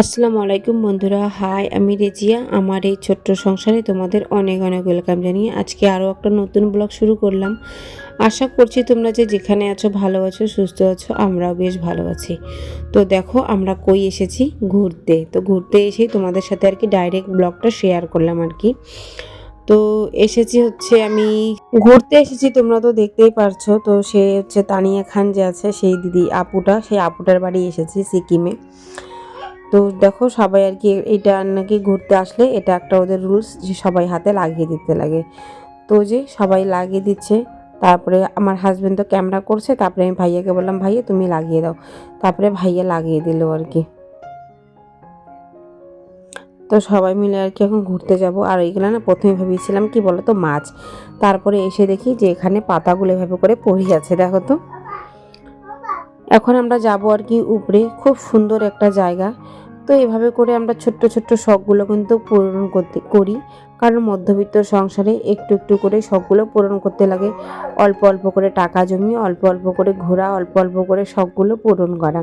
আসসালামু আলাইকুম বন্ধুরা। হাই, আমি রেজিয়া। আমার এই ছোট্ট সংসারে তোমাদের অনেক অনেক ওয়েলকাম জানিয়ে আজকে আরও একটা নতুন ব্লগ শুরু করলাম। আশা করছি তোমরা যে যেখানে আছো, ভালো আছো, সুস্থ আছো, আমরাও বেশ ভালো আছি। তো দেখো, আমরা কই এসেছি? ঘুরতে। তো ঘুরতে এসেই তোমাদের সাথে আর কি ডাইরেক্ট ব্লগটা শেয়ার করলাম আর কি। তো এসেছি হচ্ছে আমি ঘুরতে এসেছি, তোমরা তো দেখতেই পারছ। তো সে হচ্ছে তানিয়া খান যে আছে, সেই দিদি আপুটা, সেই আপুটার বাড়ি এসেছি সিকিমে। তো দেখো সবাই আর কি এটা নাকি ঘুরতে আসলে, এটা একটা ওদের রুলস যে সবাই হাতে লাগিয়ে দিতে লাগে। তো যে সবাই লাগিয়ে দিচ্ছে, তারপরে আমার হাজব্যান্ড তো ক্যামেরা করছে, তারপরে আমি ভাইয়াকে বললাম, ভাইয়া, তুমি লাগিয়ে দাও। তারপরে ভাইয়া লাগিয়ে দিল আর কি। তো সবাই মিলে আর কি এখন ঘুরতে যাব। আর এইগুলো না প্রথমে ভেবেছিলাম কি বলো তো, মাছ। তারপরে এসে দেখি যে এখানে পাতাগুলো এভাবে করে পড়ে আছে, দেখো তো। এখন আমরা যাব আর কি উপরে, খুব সুন্দর একটা জায়গা। তো এভাবে করে আমরা ছোট্ট ছোট্ট শখগুলো কিন্তু পূরণ করতে করি। কারণ মধ্যবিত্ত সংসারে একটু একটু করে শখগুলো পূরণ করতে লাগে। অল্প অল্প করে টাকা জমিয়ে অল্প অল্প করে ঘোরা অল্প অল্প করে শখগুলো পূরণ করা।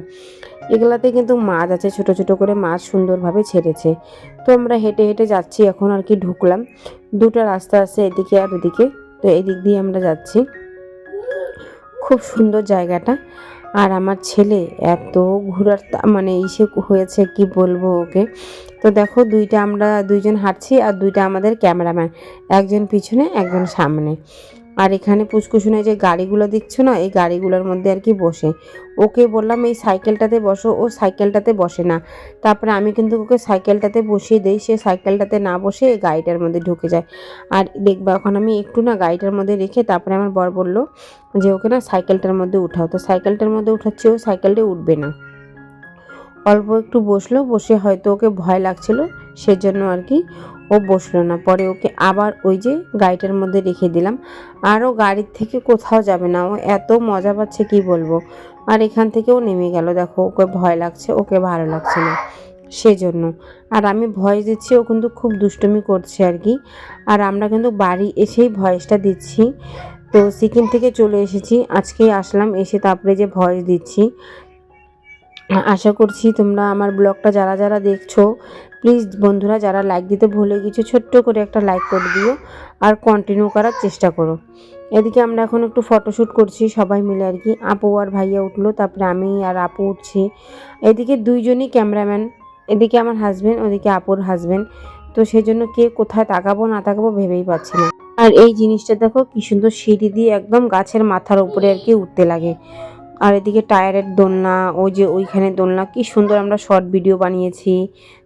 এগুলাতে কিন্তু মাছ আছে, ছোট ছোট করে মাছ সুন্দরভাবে ছেড়েছে। তো আমরা হেঁটে হেঁটে যাচ্ছি, এখন আর কি ঢুকলাম। দুটো রাস্তা আছে এদিকে আর ওদিকে। তো এদিক দিয়ে আমরা যাচ্ছি। খুব সুন্দর জায়গাটা। আর আমার ছেলে এত ঘোরার মানে ইসে হয়েছে, কি বলব ওকে? তো দেখো দুইটা আমরা দুইজন হাঁটছি আর দুইটা আমাদের ক্যামেরাম্যান, একজন পিছনে, একজন সামনে। আর এখানে পুচকুসুনে যে গাড়িগুলো দেখছ না, এই গাড়িগুলোর মধ্যে আর কি বসে। ওকে বললাম, এই সাইকেলটাতে বসো। ও সাইকেলটাতে বসে না। তারপরে আমি কিন্তু ওকে সাইকেলটাতে বসিয়ে দিই। সে সাইকেলটাতে না বসে এই গাড়িটার মধ্যে ঢুকে যায়। আর দেখবা, এখন আমি একটু না গাড়িটার মধ্যে রেখে তারপরে আমার বর বলল যে, ওকে না সাইকেলটার মধ্যে উঠাও। তো সাইকেলটার মধ্যে উঠাচ্ছে, ও সাইকেলটা উঠবে না। অল্প একটু বসল, বসে হয়তো ওকে ভয় লাগছিল। সেজন্য আর কি ও বসল না। পরে ওকে আবার ওই যে গাড়িটার মধ্যে রেখে দিলাম। আরও গাড়ির থেকে কোথাও যাবে না। ও এত মজা পাচ্ছে, কি বলব? আর এখান থেকেও নেমে গেল। দেখো, ওকে ভয় লাগছে, ওকে ভালো লাগছে না সেজন্য। আর আমি ভয়েস দিচ্ছি, ও কিন্তু খুব দুষ্টুমি করছে আর কি। আর আমরা কিন্তু বাড়ি এসেই ভয়েসটা দিচ্ছি। তো সিকিম থেকে চলে এসেছি। আজকেই আসলাম, এসে তারপরে যে ভয়েস দিচ্ছি আশা করছি তোমরা আমার ব্লগটা যারা যারা দেখছ প্লিজ বন্ধুরা যারা লাইক দিতে ভুলে গেছো, ছোট্ট করে একটা লাইক করে দিও আর কন্টিনিউ করার চেষ্টা করো। এদিকে আমরা এখন একটু ফটোশ্যুট করছি, সবাই মিলে আর কি। আপু আর ভাইয়া উঠল, তারপরে আমি আর আপু উঠছি। এদিকে দুইজনই ক্যামেরাম্যান এদিকে আমার হাজব্যান্ড ওদিকে আপুর হাজব্যান্ড তো সেই জন্য কে কোথায় তাকাবো, না তাকাবো ভেবেই পাচ্ছি না। আর এই জিনিসটা দেখো, কি সুন্দর সিঁড়ি দিয়ে একদম গাছের মাথার উপরে আর কি উঠতে লাগে। আর এদিকে টায়ারের দোলনা, ওই যে ওইখানে দোলনা, কি সুন্দর আমরা শর্ট ভিডিও বানিয়েছি।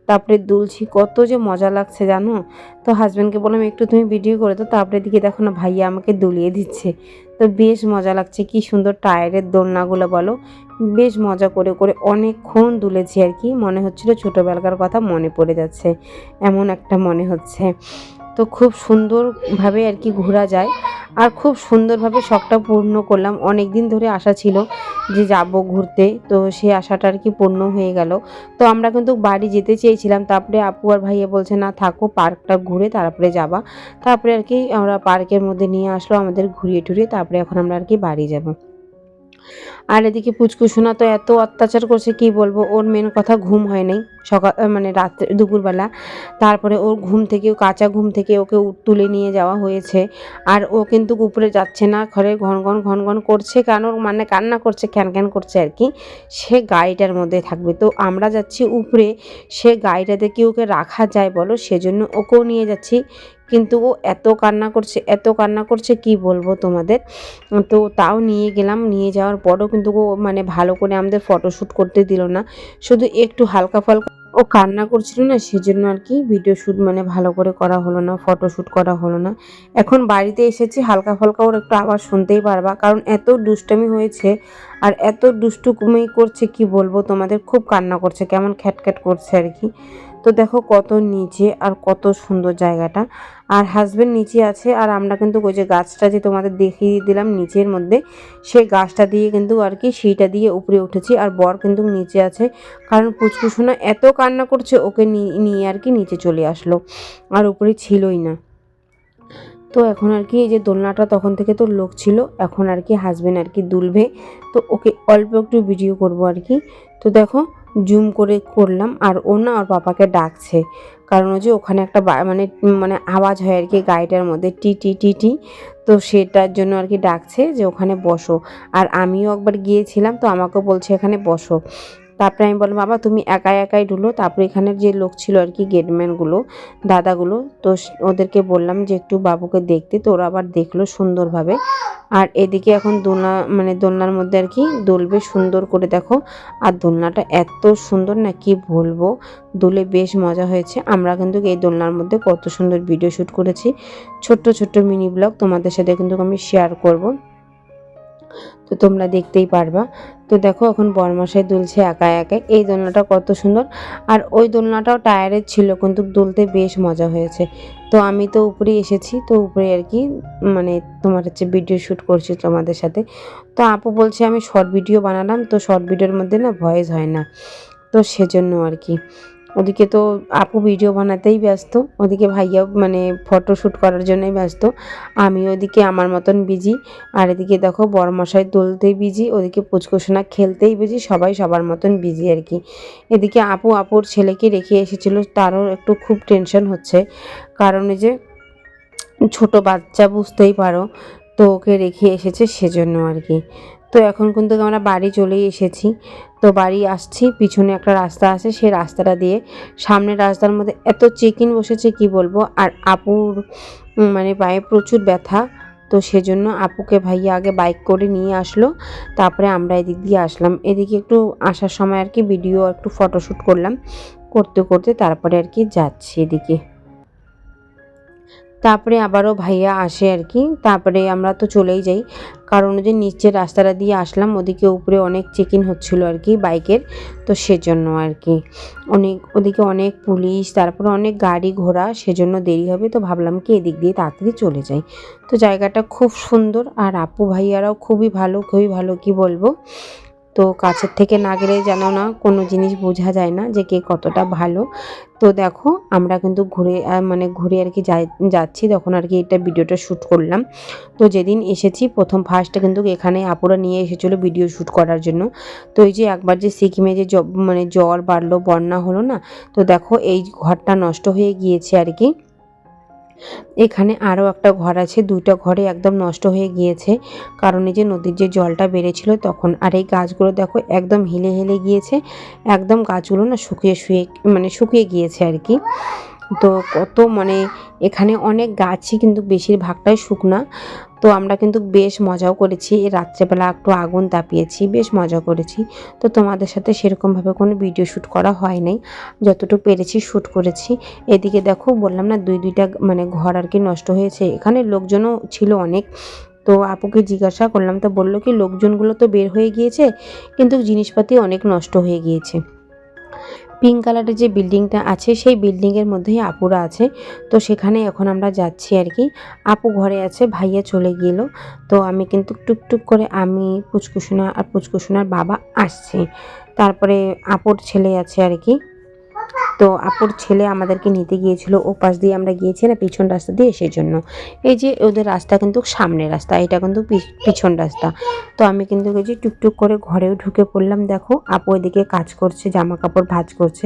তারপরে দুলছি, কত যে মজা লাগছে, জানো? তো হাজব্যান্ডকে বললাম, একটু তুমি ভিডিও করে তো তারপরে দিকে দেখো না, ভাইয়া আমাকে দুলিয়ে দিচ্ছে। তো বেশ মজা লাগছে, কি সুন্দর টায়ারের দোলনাগুলো বলো। বেশ মজা করে করে অনেকক্ষণ দুলেছি আর কি। মনে হচ্ছিল ছোটোবেলাকার কথা মনে পড়ে যাচ্ছে, এমন একটা মনে হচ্ছে। তো খুব সুন্দরভাবে আর কি ঘোরা যায়। আর খুব সুন্দরভাবে শখটা পূর্ণ করলাম। অনেক দিন ধরে আশা ছিল যে যাব ঘুরতে, তো সেই আশাটা আর কি পূর্ণ হয়ে গেল। তো আমরা কিন্তু বাড়ি যেতে চেয়েছিলাম। তারপরে আপু আর ভাইয়া বলছে, না, থাকো, পার্কটা ঘুরে তারপরে যাবা। তারপরে আর কি আমরা পার্কের মধ্যে নিয়ে আসলো আমাদের ঘুরিয়ে টুরিয়ে। তারপরে এখন আমরা আর কি বাড়ি যাব। আর এদিকে পুচকুসোনা তো এত অত্যাচার করছে, কি বলব? ওর মেন কথা ঘুম হয় নাই সকাল মানে রাত্রে, দুপুরবেলা। তারপরে ওর ঘুম থেকে কাঁচা ঘুম থেকে ওকে তুলে নিয়ে যাওয়া হয়েছে। আর ও কিন্তু উপরে যাচ্ছে না, ঘরে ঘন ঘন ঘন ঘন করছে, কেন মানে কান্না করছে, ক্যান ক্যান করছে আর কি। সে গাড়িটার মধ্যে থাকবে। তো আমরা যাচ্ছি উপরে, সে গাড়িটাতে কি ওকে রাখা যায় বলো? সেজন্য ওকেও নিয়ে যাচ্ছি। কিন্তু ও এত কান্না করছে, এত কান্না করছে, কি বলব তোমাদের? তো তাও নিয়ে গেলাম, নিয়ে যাওয়ার পরও কিন্তু ও মানে ভালো করে আমাদের ফটোশ্যুট করতে দিল না। শুধু একটু হালকা ফালকা ও কান্না করছিল না, সেজন্য আর কি ভিডিও শ্যুট মানে ভালো করে করা হলো না ফটোশ্যুট করা হলো না। এখন বাড়িতে এসেছি, হালকা ফালকা ওর একটু আবার শুনতেই পারবা, কারণ এত দুষ্টামি হয়েছে আর এত দুষ্টুকুমি করছে, কি বলব তোমাদের? খুব কান্না করছে, কেমন খ্যাটখ্যাট করছে আর কি। তো দেখো কত নিচে আর কত সুন্দর জায়গাটা। আর হাজবেন্ড নিচে আছে আর আমরা কিন্তু ওই যে গাছটা যে তোমাদের দেখিয়ে দিলাম নিচের মধ্যে, সেই গাছটা দিয়ে কিন্তু আর কি সেইটা দিয়ে উপরে উঠেছি আর বর কিন্তু নিচে আছে। কারণ পুচকুসোনা এত কান্না করছে, ওকে নিয়ে আর কি নিচে চলে আসলো। আর উপরে ছিলই না। তো এখন আর কি এই যে দোলনাটা তখন থেকে তো লোক ছিল, এখন আর কি হাজবেন্ড আর কি দুলবে। তো ওকে অল্প একটু ভিডিও করব আর কি। তো দেখো জুম করে করলাম আর ও না ওর পাপাকে ডাকছে। কারণ ও যে ওখানে একটা মানে মানে আওয়াজ হয় আর কি গাড়িটার মধ্যে, টি টি টি টি। তো সেটার জন্য আর কি ডাকছে যে ওখানে বসো। আর আমিও একবার গিয়েছিলাম তো আমাকেও বলছে এখানে বসো। তারপরে আমি বললাম, বাবা, তুমি একাই একাই ঢুলো। তারপরে এখানের যে লোক ছিল আর কি গেটম্যানগুলো দাদাগুলো, তো ওদেরকে বললাম যে একটু বাবুকে দেখতে। তো ওরা আবার দেখল সুন্দরভাবে। আর এদিকে এখন দোলনা মানে দোলনার মধ্যে আর কি দোলবে সুন্দর করে দেখো। আর দোলনাটা এত সুন্দর না কি বলব? দোলে বেশ মজা হয়েছে। আমরা কিন্তু এই দোলনার মধ্যে কত সুন্দর ভিডিও শ্যুট করেছি। ছোট্ট ছোট্ট মিনি ব্লগ তোমাদের সাথে কিন্তু আমি শেয়ার করব। তো তোমরা দেখতেই পারবা। তো দেখো এখন বরমাসায় দুলছে একা একা এই দোলনাটা কত সুন্দর। আর ওই দোলনাটাও টায়ারের ছিল, কিন্তু দুলতে বেশ মজা হয়েছে। তো আমি তো উপরে এসেছি, তো উপরে আর কি মানে তোমার হচ্ছে ভিডিও শ্যুট করছি তোমাদের সাথে। তো আপু বলছে আমি শর্ট ভিডিও বানালাম, তো শর্ট ভিডিওর মধ্যে না ভয়েস হয় না। তো সেজন্য আর কি। ওদিকে তো আপু ভিডিও বানাতেই ব্যস্ত, ওদিকে ভাইয়া মানে ফটো শ্যুট করার জন্যই ব্যস্ত। আমি ওদিকে আমার মতন বিজি আর এদিকে দেখো বড়মশাই তুলতেই বিজি ওদিকে পুচকুসোনা খেলতেই বিজি সবাই সবার মতন বিজি আর কি। এদিকে আপু, আপুর ছেলেকে রেখে এসেছিল, তারও একটু খুব টেনশন হচ্ছে। কারণ যে ছোট বাচ্চা বুঝতেই পারো, তো ওকে রেখে এসেছে সেজন্য আর কি। তো এখন কিন্তু আমরা বাড়ি চলেই এসেছি। তো বাড়ি আসছি, পিছনে একটা রাস্তা আছে, সেই রাস্তাটা দিয়ে সামনের রাস্তার মধ্যে এত চেকিং বসেছে, কি বলব? আর আপুর মানে পায়ে প্রচুর ব্যথা। তো সেজন্য আপুকে ভাইয়া আগে বাইক করে নিয়ে আসলো, তারপরে আমরা এদিক দিয়ে আসলাম। এদিকে একটু আসার সময় আর কি ভিডিও একটু ফটোশ্যুট করলাম, করতে করতে তারপরে আর কি যাচ্ছি এদিকে। তারপরে আবারও ভাইয়া আসে আর কি। তারপরে আমরা তো চলেই যাই। কারণ যে নিচের রাস্তাটা দিয়ে আসলাম, ওদিকে উপরে অনেক চেকিং হচ্ছিল আর কি বাইকের। তো সেজন্য আর কি। অনেক, ওদিকে অনেক পুলিশ, তারপরে অনেক গাড়ি ঘোড়া, সেজন্য দেরি হবে। তো ভাবলাম কি এদিক দিয়ে তাড়াতাড়ি চলে যাই। তো জায়গাটা খুব সুন্দর আর আপু ভাইয়ারাও খুবই ভালো খুবই ভালো, কি বলব? তো কাছের থেকে না গেলে যেন না কোনো জিনিস বোঝা যায় না যে কে কতটা ভালো। তো দেখো, আমরা কিন্তু ঘুরে মানে ঘুরে আর কি যাচ্ছি। তখন আর কি এটা ভিডিওটা শ্যুট করলাম। তো যেদিন এসেছি, প্রথম ফার্স্টে কিন্তু এখানে আপুরা নিয়ে এসেছিল ভিডিও শ্যুট করার জন্য। তো এই যে একবার যে সিকিমে যে মানে জ্বর বাড়লো, বন্যা হলো না, তো দেখো এই ঘরটা নষ্ট হয়ে গিয়েছে আর কি। এখানে আরও একটা ঘর আছে, দুইটা ঘরে একদম নষ্ট হয়ে গিয়েছে। কারণ এই যে নদীর যে জলটা বেড়েছিল, তখন আর এই গাছগুলো দেখো একদম হিলে হেলে গিয়েছে, একদম গাছগুলো না শুকিয়ে শুয়ে মানে শুকিয়ে গিয়েছে আর কি। তো কত মানে এখানে অনেক গাছই কিন্তু বেশিরভাগটাই শুকনা। তো আমরা কিন্তু বেশ মজাও করেছি। রাত্রেবেলা একটু আগুন তাপিয়েছি, বেশ মজা করেছি। তো তোমাদের সাথে সেরকমভাবে কোনো ভিডিও শ্যুট করা হয় নাই। যতটুকু পেরেছি শ্যুট করেছি। এদিকে দেখো, বললাম না, দুই, দুইটা মানে ঘর আর কি নষ্ট হয়েছে। এখানে লোকজনও ছিল অনেক। তো আপুকে জিজ্ঞাসা করলাম, তো বলল কি, লোকজনগুলো তো বের হয়ে গিয়েছে, কিন্তু জিনিসপাতি অনেক নষ্ট হয়ে গিয়েছে। পিঙ্ক কালারের যে বিল্ডিংটা আছে, সেই বিল্ডিংয়ের মধ্যেই আপুরা আছে। তো সেখানে এখন আমরা যাচ্ছি আর কি। আপু ঘরে আছে, ভাইয়া চলে গেল। তো আমি কিন্তু টুকটুক করে আমি, পুচকুসোনা আর পুচকুসোনার বাবা আসছে। তারপরে আপুর ছেলে আছে আর কি। তো আপুর ছেলে আমাদেরকে নিতে গিয়েছিল, ও পাশ দিয়ে আমরা গিয়েছি না পিছন রাস্তা দিয়ে সেই জন্য এই যে ওদের রাস্তা কিন্তু সামনের রাস্তা, এটা কিন্তু পিছন রাস্তা। তো আমি কিন্তু যে টুকটুক করে ঘরেও ঢুকে পড়লাম, দেখো আপু এদিকে কাজ করছে জামা কাপড় ভাঁজ করছে।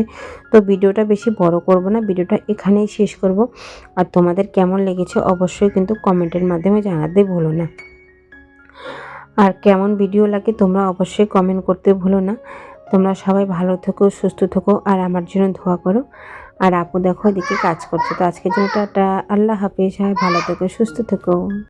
তো ভিডিওটা বেশি বড় করব না, ভিডিওটা এখানেই শেষ করব। আর তোমাদের কেমন লেগেছে অবশ্যই কিন্তু কমেন্টের মাধ্যমে জানাতে ভুলো না। আর কেমন ভিডিও লাগে তোমরা অবশ্যই কমেন্ট করতে ভুলো না। তোমরা সবাই ভালো থেকো, সুস্থ থেকো, আর আমার জন্য ধোয়া করো। আর আপু দেখো এদিকে কাজ করছে। তো আজকের জন্য টাটা। আল্লাহ হাফিজ। সবাই ভালো থেকো, সুস্থ থেকো।